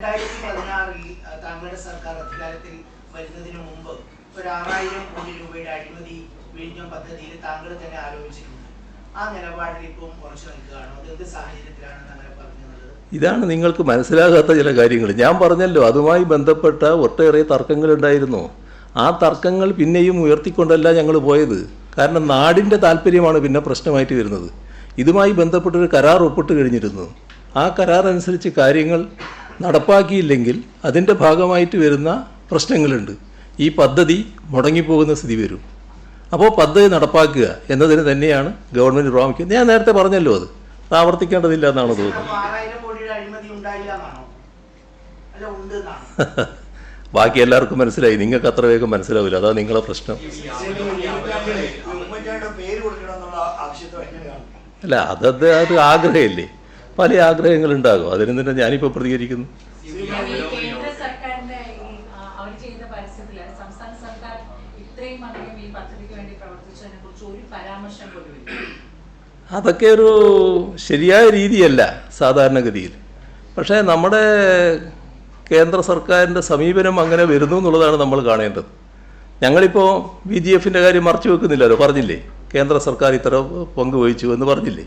രണ്ടായിരത്തി പതിനാറിൽ താങ്കളുടെ സർക്കാർ അധികാരത്തിൽ വരുന്നതിന് മുമ്പ് ഒരു ആറായിരം കോടി രൂപയുടെ അഴിമതി വിഴിഞ്ഞം പദ്ധതിയിൽ താങ്കൾ തന്നെ ആലോചിച്ചിട്ടുണ്ട് ആ നിലപാടിൽ ഇപ്പം ഉറച്ചു നിൽക്കുകയാണോ? അത് എന്ത് സാഹചര്യത്തിലാണെന്ന് അങ്ങനെ പറഞ്ഞത് ഇതാണ് നിങ്ങൾക്ക് മനസ്സിലാകാത്ത ചില കാര്യങ്ങൾ. ഞാൻ പറഞ്ഞല്ലോ അതുമായി ബന്ധപ്പെട്ട ഒട്ടേറെ തർക്കങ്ങളുണ്ടായിരുന്നു ആ തർക്കങ്ങൾ പിന്നെയും ഉയർത്തിക്കൊണ്ടല്ല ഞങ്ങൾ പോയത്. കാരണം നാടിന്റെ താല്പര്യമാണ് പിന്നെ പ്രശ്നമായിട്ട് വരുന്നത്. ഇതുമായി ബന്ധപ്പെട്ടൊരു കരാർ ഒപ്പിട്ട് കഴിഞ്ഞിരുന്നു. ആ കരാർ അനുസരിച്ച് കാര്യങ്ങൾ നടപ്പാക്കിയില്ലെങ്കിൽ അതിന്റെ ഭാഗമായിട്ട് വരുന്ന പ്രശ്നങ്ങളുണ്ട്. ഈ പദ്ധതി മുടങ്ങിപ്പോകുന്ന സ്ഥിതി വരും. അപ്പോൾ പദ്ധതി നടപ്പാക്കുക എന്നതിന് തന്നെയാണ് ഗവൺമെന്റ് പ്രാമുഖ്യം. ഞാൻ നേരത്തെ പറഞ്ഞല്ലോ അത്. ആവർത്തിക്കേണ്ടതില്ല എന്നാണ് തോന്നുന്നത്. ബാക്കി എല്ലാവർക്കും മനസ്സിലായി. നിങ്ങൾക്ക് അത്ര വേഗം മനസ്സിലാവില്ല. അതാ നിങ്ങളെ പ്രശ്നം. അല്ല അതത് അത് ആഗ്രഹമില്ലേ? പല ആഗ്രഹങ്ങളുണ്ടാകും. അതിന് തന്നെ ഞാനിപ്പോൾ പ്രതികരിക്കുന്നു? അതൊക്കെ ഒരു ശരിയായ രീതിയല്ല സാധാരണഗതിയിൽ. പക്ഷേ നമ്മുടെ കേന്ദ്ര സർക്കാരിന്റെ സമീപനം അങ്ങനെ വരുന്നു എന്നുള്ളതാണ് നമ്മൾ കാണേണ്ടത്. ഞങ്ങളിപ്പോൾ ബി ജി എഫിന്റെ കാര്യം മറച്ചു വെക്കുന്നില്ലല്ലോ പറഞ്ഞില്ലേ? കേന്ദ്ര സർക്കാർ ഇത്ര പങ്ക് വഹിച്ചു എന്ന് പറഞ്ഞില്ലേ?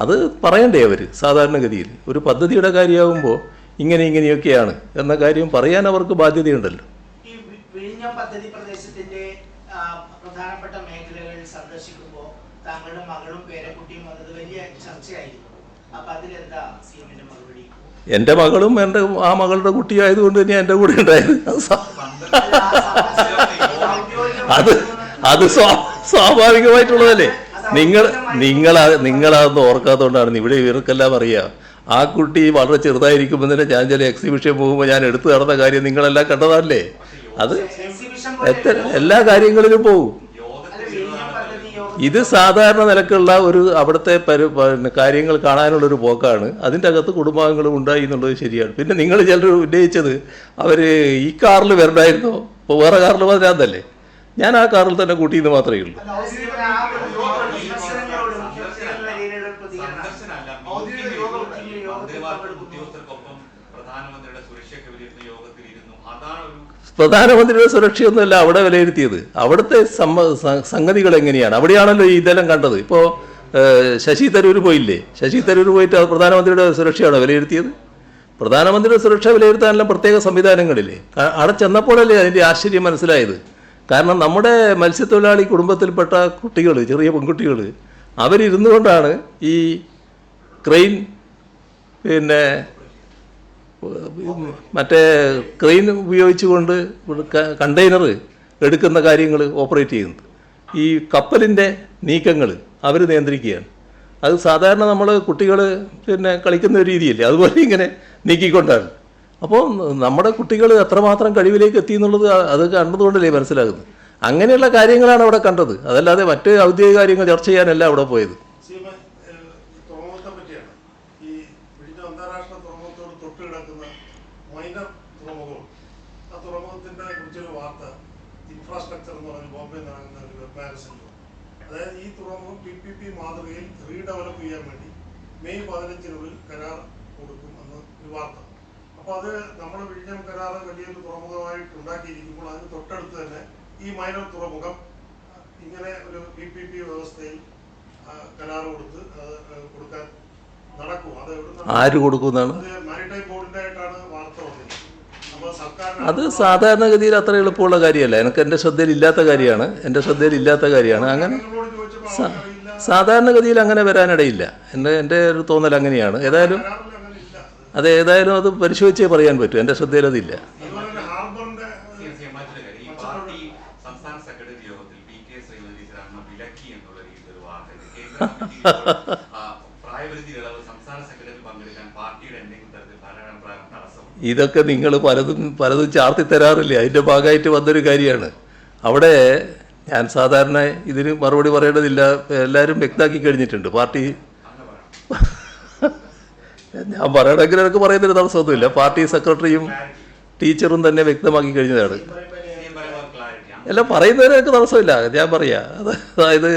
അത് പറയണ്ടേ അവർ സാധാരണഗതിയിൽ ഒരു പദ്ധതിയുടെ കാര്യമാകുമ്പോൾ ഇങ്ങനെ ഇങ്ങനെയൊക്കെയാണ് എന്ന കാര്യം പറയാൻ അവർക്ക് ബാധ്യതയുണ്ടല്ലോ വിഴിഞ്ഞം പദ്ധതി പ്രദേശത്തിന്റെ പ്രധാനപ്പെട്ട മേഖലകൾ സന്ദർശിക്കുമ്പോൾ താങ്കളുടെ മകളും പേരക്കുട്ടിയും വന്നത് വലിയ ചർച്ചയായിരുന്നു അപ്പൊ അതിലെന്താ സി എമ്മിന്റെ മറുപടി എന്റെ മകളും എന്റെ ആ മകളുടെ കുട്ടിയായതുകൊണ്ട് തന്നെ എന്റെ കൂടെ ഉണ്ടായത് അത് അത് അത് സ്വാ- സ്വാഭാവികമായിട്ടുള്ളതല്ലേ നിങ്ങൾ നിങ്ങൾ നിങ്ങളതൊന്നും ഓർക്കാത്തതുകൊണ്ടാണ് ഇവിടെ ഇവർക്കെല്ലാം അറിയാം. ആ കുട്ടി വളരെ ചെറുതായിരിക്കുമ്പോൾ തന്നെ ഞാൻ ചില എക്സിബിഷൻ പോകുമ്പോൾ ഞാൻ എടുത്തു നടന്ന കാര്യം നിങ്ങളെല്ലാം കണ്ടതല്ലേ? അത് എത്ര എല്ലാ കാര്യങ്ങളിലും പോകും ഇത് സാധാരണ നിലക്കുള്ള ഒരു അവിടുത്തെ പരി കാര്യങ്ങൾ കാണാനുള്ളൊരു പോക്കാണ്. അതിന്റെ അകത്ത് കുടുംബാംഗങ്ങളും ഉണ്ടായി എന്നുള്ളത് ശരിയാണ്. പിന്നെ നിങ്ങൾ ചിലർ ഉന്നയിച്ചത് അവർ ഈ കാറിൽ വരണ്ടായിരുന്നോ? ഇപ്പോൾ വേറെ കാറിൽ വരാതല്ലേ ഞാൻ ആ കാറിൽ തന്നെ കൂട്ടിയെന്ന് മാത്രമേ ഉള്ളൂ. പങ്കെടുക്കുന്നു. ഉദ്യോഗസ്ഥർക്കൊപ്പം പ്രധാനമന്ത്രിയുടെ സുരക്ഷയൊക്കെ വിലയിരുത്തുന്ന യോഗത്തിൽ ഇരുന്നു അതാണ് ഒരു പ്രധാനമന്ത്രിയുടെ സുരക്ഷയൊന്നുമല്ല അവിടെ വിലയിരുത്തിയത്. അവിടുത്തെ സംഗതികൾ എങ്ങനെയാണ്? അവിടെയാണല്ലോ ഈ ഇതെല്ലാം കണ്ടത്. ഇപ്പോ ശശി തരൂർ പോയില്ലേ? ശശി തരൂർ പോയിട്ട് പ്രധാനമന്ത്രിയുടെ സുരക്ഷയാണ് വിലയിരുത്തിയത്? പ്രധാനമന്ത്രിയുടെ സുരക്ഷ വിലയിരുത്താനെല്ലാം പ്രത്യേക സംവിധാനങ്ങളില്ലേ? അവിടെ ചെന്നപ്പോഴല്ലേ അതിന്റെ ആശ്ചര്യം മനസ്സിലായത്. കാരണം നമ്മുടെ മത്സ്യത്തൊഴിലാളി കുടുംബത്തിൽപ്പെട്ട കുട്ടികൾ ചെറിയ പെൺകുട്ടികൾ അവരിരുന്നു കൊണ്ടാണ് ഈ ക്രെയിൻ പിന്നെ മറ്റേ ക്രെയിൻ ഉപയോഗിച്ചുകൊണ്ട് കണ്ടെയ്നർ എടുക്കുന്ന കാര്യങ്ങൾ ഓപ്പറേറ്റ് ചെയ്യുന്നത്. ഈ കപ്പലിന്റെ നീക്കങ്ങൾ അവർ നിയന്ത്രിക്കുകയാണ്. അത് സാധാരണ നമ്മൾ കുട്ടികൾ പിന്നെ കളിക്കുന്ന ഒരു രീതിയല്ലേ അതുപോലെ ഇങ്ങനെ നീക്കിക്കൊണ്ടാണ്. അപ്പോൾ നമ്മുടെ കുട്ടികൾ എത്രമാത്രം കഴിവിലേക്ക് എത്തി എന്നുള്ളത് അത് കണ്ടതുകൊണ്ടല്ലേ മനസ്സിലാകുന്നത്. അങ്ങനെയുള്ള കാര്യങ്ങളാണ് അവിടെ കണ്ടത്. അതല്ലാതെ മറ്റ് ഔദ്യോഗിക കാര്യങ്ങൾ ചർച്ച ചെയ്യാനല്ല അവിടെ പോയത്. അപ്പൊ അതായത് ഈ തുറമുഖം ചെയ്യാൻ വേണ്ടി കരാർ കൊടുക്കും എന്ന് ഒരു അപ്പോൾ അത് നമ്മുടെ വിഴിഞ്ഞം കരാറ് വലിയൊരു തുറമുഖമായിട്ട് ഉണ്ടാക്കിയിരിക്കുമ്പോൾ അതിന് തൊട്ടടുത്ത് തന്നെ ഈ മൈനർ തുറമുഖം ഇങ്ങനെ ഒരു പി പി പി വ്യവസ്ഥയിൽ കരാറ് കരാർ കൊടുത്ത് കൊടുക്കാൻ നടക്കും. അത് ആര് കൊടുക്കുന്നതാണ്? മാരിടൈം ബോർഡിന്റെ ആയിട്ടാണ് വാർത്ത വന്നത്. അത് സാധാരണഗതിയിൽ അത്ര എളുപ്പമുള്ള കാര്യമല്ല. എനിക്ക് എന്റെ ശ്രദ്ധയിൽ ഇല്ലാത്ത കാര്യമാണ്. എന്റെ ശ്രദ്ധയിൽ ഇല്ലാത്ത കാര്യമാണ്. അങ്ങനെ സാധാരണഗതിയിൽ അങ്ങനെ വരാനിടയില്ല. എന്റെ എന്റെ ഒരു തോന്നൽ അങ്ങനെയാണ്. ഏതായാലും അതെ അത് ഏതായാലും അത് പരിശോധിച്ചേ പറയാൻ പറ്റൂ. എന്റെ ശ്രദ്ധയിൽ അതില്ല അതുപോലെ തന്നെ ഹാർബറിന്റെ സി എം സി എം മറ്റൊരു കാര്യം ഈ പാർട്ടി സംസ്ഥാന സെക്രട്ടറി യോഗത്തിൽ പി കെ ശ്രീമതി ടീച്ചറാണ് വിലക്കി എന്നുള്ള രീതിയിൽ ഒരു വാർത്ത കേന്ദ്ര കമ്മിറ്റി ഇപ്പോൾ, ആ, പ്രായപരിധി ഇളവ് സംസ്ഥാന സെക്രട്ടറി പങ്കെടുക്കാൻ പാർട്ടിയുടെ എന്തെങ്കിലും തരത്തിൽ ഭരണപ്രകാരം തടസ്സം ഇതൊക്കെ നിങ്ങൾ പലതും പലതും ചാർത്തി തരാറില്ലേ? അതിന്റെ ഭാഗമായിട്ട് വന്നൊരു കാര്യമാണ്. അവിടെ ഞാൻ സാധാരണ ഇതിന് മറുപടി പറയേണ്ടതില്ല. എല്ലാവരും വ്യക്തമാക്കി കഴിഞ്ഞിട്ടുണ്ട്. പാർട്ടി ഞാൻ പറയണമെങ്കിൽ എനിക്ക് പറയുന്നൊരു തടസ്സമൊന്നുമില്ല. പാർട്ടി സെക്രട്ടറിയും ടീച്ചറും തന്നെ വ്യക്തമാക്കി കഴിഞ്ഞതാണ്. എല്ലാം പറയുന്നതിനൊക്കെ തടസ്സമില്ല. ഞാൻ പറയാ. അതായത്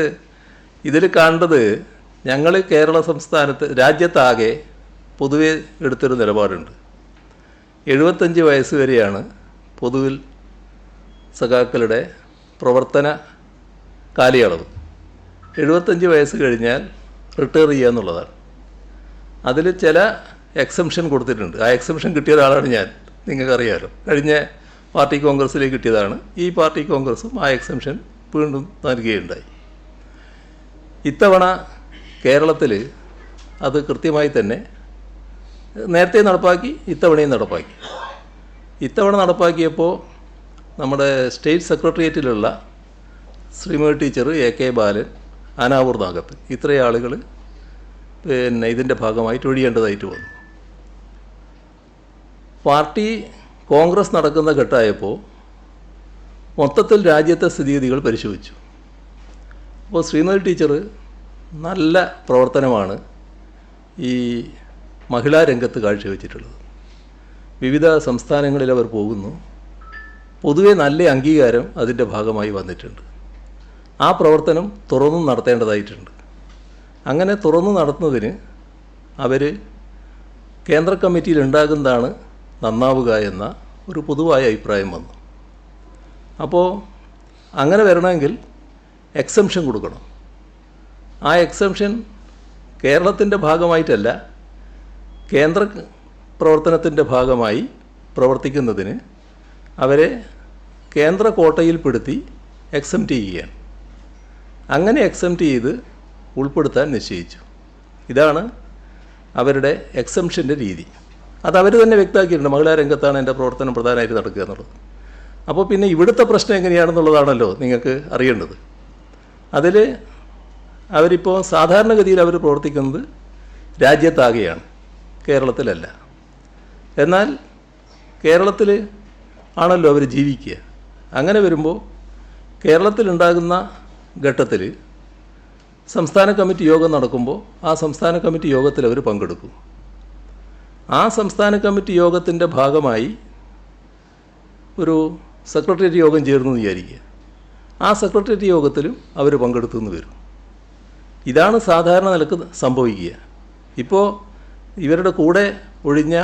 ഇതിൽ കണ്ടത് ഞങ്ങൾ കേരള സംസ്ഥാനത്ത് രാജ്യത്താകെ പൊതുവെ എടുത്തൊരു നിലപാടുണ്ട്. എഴുപത്തഞ്ച് വയസ്സ് വരെയാണ് പൊതുവിൽ സഖാക്കളുടെ പ്രവർത്തന കാലയളവ്. എഴുപത്തഞ്ച് വയസ്സ് കഴിഞ്ഞാൽ റിട്ടയർ ചെയ്യുക എന്നുള്ളതാണ്. അതിൽ ചില എക്സംഷൻ കൊടുത്തിട്ടുണ്ട്. ആ എക്സംഷൻ കിട്ടിയ ഒരാളാണ് ഞാൻ. നിങ്ങൾക്കറിയാമല്ലോ കഴിഞ്ഞ പാർട്ടി കോൺഗ്രസ്സിലേക്ക് കിട്ടിയതാണ്. ഈ പാർട്ടി കോൺഗ്രസ്സും ആ എക്സംഷൻ വീണ്ടും നൽകുകയുണ്ടായി. ഇത്തവണ കേരളത്തിൽ അത് കൃത്യമായി തന്നെ നേരത്തെ നടപ്പാക്കി ഇത്തവണയും നടപ്പാക്കി. ഇത്തവണ നടപ്പാക്കിയപ്പോൾ നമ്മുടെ state സെക്രട്ടേറിയറ്റിലുള്ള Shrimati teacher A K Balan Anavoor Nagath. ഇത്രയും ആളുകൾ പിന്നെ ഇതിന്റെ ഭാഗമായിട്ട് ഒഴിയേണ്ടതായിട്ട് വന്നു. പാർട്ടി കോൺഗ്രസ് നടക്കുന്ന ഘട്ടമായപ്പോൾ മൊത്തത്തിൽ രാജ്യത്തെ സ്ഥിതിഗതികൾ പരിശോധിച്ചു. അപ്പോൾ ശ്രീമതി ടീച്ചർ നല്ല പ്രവർത്തനമാണ് ഈ മഹിളാ രംഗത്ത് കാഴ്ചവെച്ചിട്ടുള്ളത്. വിവിധ സംസ്ഥാനങ്ങളിൽ അവർ പോകുന്നു. പൊതുവെ നല്ല അംഗീകാരം അതിന്റെ ഭാഗമായി വന്നിട്ടുണ്ട്. ആ പ്രവർത്തനം തുറന്നും നടത്തേണ്ടതായിട്ടുണ്ട്. അങ്ങനെ തുറന്നു നടത്തുന്നതിന് അവർ കേന്ദ്ര കമ്മിറ്റിയിൽ ഉണ്ടാകുന്നതാണ് നന്നാവുക എന്ന ഒരു പൊതുവായ അഭിപ്രായം വന്നു. അപ്പോൾ അങ്ങനെ വരണമെങ്കിൽ എക്സംഷൻ കൊടുക്കണം. ആ എക്സംഷൻ കേരളത്തിന്റെ ഭാഗമായിട്ടല്ല കേന്ദ്ര പ്രവർത്തനത്തിന്റെ ഭാഗമായി പ്രവർത്തിക്കുന്നതിന് അവരെ കേന്ദ്ര കോട്ടയിൽപ്പെടുത്തി എക്സംറ്റ് ചെയ്യുകയാണ്. അങ്ങനെ എക്സംറ്റ് ചെയ്ത് ഉൾപ്പെടുത്താൻ നിശ്ചയിച്ചു. ഇതാണ് അവരുടെ എക്സംഷന്റെ രീതി. അത് അവർ തന്നെ വ്യക്തമാക്കിയിട്ടുണ്ട് മഹിളാ രംഗത്താണ് എന്റെ പ്രവർത്തനം പ്രധാനമായിട്ട് നടക്കുക എന്നുള്ളത്. അപ്പോൾ പിന്നെ ഇവിടുത്തെ പ്രശ്നം എങ്ങനെയാണെന്നുള്ളതാണല്ലോ നിങ്ങൾക്ക് അറിയേണ്ടത്. അതിൽ അവരിപ്പോൾ സാധാരണഗതിയിൽ അവർ പ്രവർത്തിക്കുന്നത് രാജ്യത്താകെയാണ് കേരളത്തിലല്ല. എന്നാൽ കേരളത്തിൽ ആണല്ലോ അവർ ജീവിക്കുക. അങ്ങനെ വരുമ്പോൾ കേരളത്തിലുണ്ടാകുന്ന ഘട്ടത്തിൽ സംസ്ഥാന കമ്മിറ്റി യോഗം നടക്കുമ്പോൾ ആ സംസ്ഥാന കമ്മിറ്റി യോഗത്തിൽ അവർ പങ്കെടുക്കും. ആ സംസ്ഥാന കമ്മിറ്റി യോഗത്തിന്റെ ഭാഗമായി ഒരു സെക്രട്ടേറിയറ്റ് യോഗം ചേർന്നു വിചാരിക്കുക. ആ സെക്രട്ടേറിയറ്റ് യോഗത്തിലും അവർ പങ്കെടുത്തു എന്ന് വരും. ഇതാണ് സാധാരണ നിലയ്ക്ക് സംഭവിക്കുക. ഇപ്പോൾ ഇവരുടെ കൂടെ ഒഴിഞ്ഞ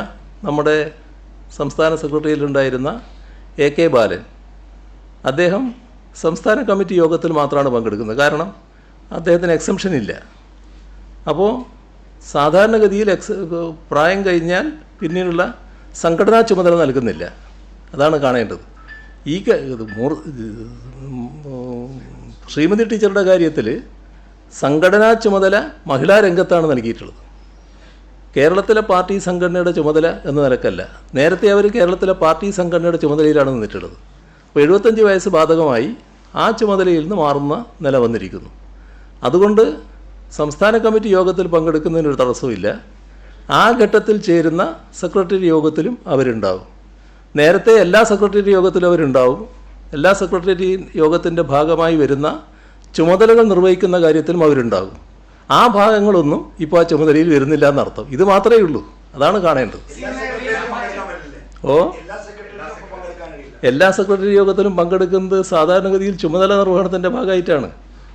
നമ്മുടെ സംസ്ഥാന സെക്രട്ടറിയിലുണ്ടായിരുന്ന എ കെ ബാലൻ അദ്ദേഹം സംസ്ഥാന കമ്മിറ്റി യോഗത്തിൽ മാത്രമാണ് പങ്കെടുക്കുന്നത്. കാരണം അദ്ദേഹത്തിന് എക്സംഷൻ ഇല്ല. അപ്പോൾ സാധാരണഗതിയിൽ എക്സ് പ്രായം കഴിഞ്ഞാൽ പിന്നീടുള്ള സംഘടനാ ചുമതല നൽകുന്നില്ല. അതാണ് കാണേണ്ടത്. ഈ ശ്രീമതി ടീച്ചറുടെ കാര്യത്തിൽ സംഘടനാ ചുമതല മഹിളാ രംഗത്താണ് നൽകിയിട്ടുള്ളത്. കേരളത്തിലെ പാർട്ടി സംഘടനയുടെ ചുമതല എന്ന നിലക്കല്ല. നേരത്തെ അവർ കേരളത്തിലെ പാർട്ടി സംഘടനയുടെ ചുമതലയിലാണ് നിന്നിട്ടുള്ളത്. അപ്പോൾ എഴുപത്തഞ്ച് വയസ്സ് ബാധകമായി ആ ചുമതലയിൽ നിന്ന് മാറുന്ന നില വന്നിരിക്കുന്നു. അതുകൊണ്ട് സംസ്ഥാന കമ്മിറ്റി യോഗത്തിൽ പങ്കെടുക്കുന്നതിനൊരു തടസ്സമില്ല ആ ഘട്ടത്തിൽ ചേരുന്ന സെക്രട്ടറി യോഗത്തിലും അവരുണ്ടാവും. നേരത്തെ എല്ലാ സെക്രട്ടേറിയറ്റ് യോഗത്തിലും അവരുണ്ടാവും. എല്ലാ സെക്രട്ടേറിയറ്റ് യോഗത്തിന്റെ ഭാഗമായി വരുന്ന ചുമതലകൾ നിർവഹിക്കുന്ന കാര്യത്തിലും അവരുണ്ടാകും. ആ ഭാഗങ്ങളൊന്നും ഇപ്പോൾ ആ ചുമതലയിൽ വരുന്നില്ല എന്നർത്ഥം. ഇത് മാത്രമേ ഉള്ളൂ. അതാണ് കാണേണ്ടത്. ഓ? എല്ലാ സെക്രട്ടറി യോഗത്തിലും പങ്കെടുക്കുന്നത് സാധാരണഗതിയിൽ ചുമതല നിർവഹണത്തിന്റെ ഭാഗമായിട്ടാണ്.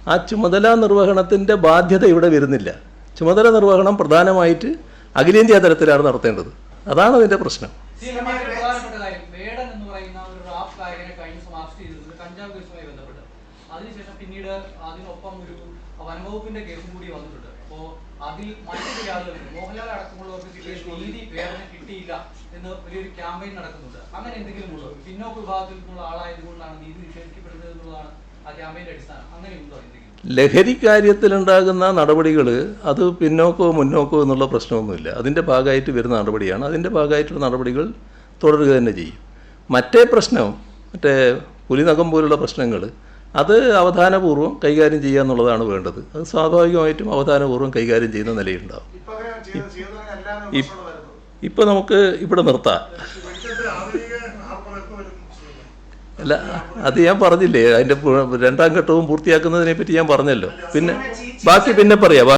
ആ ചുമതല നിർവഹണത്തിന്റെ ബാധ്യത ഇവിടെ വരുന്നില്ല. ചുമതല നിർവഹണം പ്രധാനമായിട്ട് അഖിലേന്ത്യാ തലത്തിലാണ് നടത്തേണ്ടത്. അതാണ് അതിന്റെ പ്രശ്നം. പ്രധാനപ്പെട്ട കാര്യം വേടൻ എന്ന് പറയുന്ന ഒരു റാപ്പ് ഗായകനെ കഴിഞ്ഞ ദിവസം അറസ്റ്റ് ചെയ്തിരുന്നത് കഞ്ചാവ് കേസുമായി ബന്ധപ്പെട്ട്. അതിനുശേഷം പിന്നീട് അതിനൊപ്പം ഒരു വനംവകുപ്പിന്റെ കേസും കൂടി വന്നിട്ടുണ്ട്. അപ്പോ അതിൽ മറ്റു ചില മോഹൻലാൽ അടക്കമുള്ളവർക്ക് കിട്ടിയ നീതി വേദന കിട്ടിയില്ല എന്ന് വലിയൊരു ക്യാമ്പയിൻ നടക്കുന്നുണ്ട്. അങ്ങനെ എന്തെങ്കിലും ഉണ്ടോ? പിന്നോക്ക വിഭാഗത്തിൽ നിന്നുള്ള ആളായതുകൊണ്ടാണ് നീതി നിഷേധിക്കപ്പെടുന്നത് എന്നുള്ളതാണ് ആ ക്യാമ്പയിന്റെ അടിസ്ഥാനം. അങ്ങനെ ഉണ്ടോ എന്തെങ്കിലും? ലഹരി കാര്യത്തിലുണ്ടാകുന്ന നടപടികൾ അത് പിന്നോക്കോ മുന്നോക്കോ എന്നുള്ള പ്രശ്നമൊന്നുമില്ല. അതിന്റെ ഭാഗമായിട്ട് വരുന്ന നടപടിയാണ്. അതിന്റെ ഭാഗമായിട്ടുള്ള നടപടികൾ തുടരുക തന്നെ ചെയ്യും. മറ്റേ പ്രശ്നം മറ്റേ പുലിനകം പോലുള്ള പ്രശ്നങ്ങൾ അത് അവധാനപൂർവം കൈകാര്യം ചെയ്യുക എന്നുള്ളതാണ് വേണ്ടത്. അത് സ്വാഭാവികമായിട്ടും അവധാനപൂർവം കൈകാര്യം ചെയ്യുന്ന നിലയുണ്ടാവും ഇപ്പം നമുക്ക് ഇവിടെ നിർത്താം. അല്ല അത് ഞാൻ പറഞ്ഞില്ലേ അതിന്റെ രണ്ടാം ഘട്ടവും പൂർത്തിയാക്കുന്നതിനെ പറ്റി ഞാൻ പറഞ്ഞല്ലോ. പിന്നെ ബാക്കി പിന്നെ പറയാം.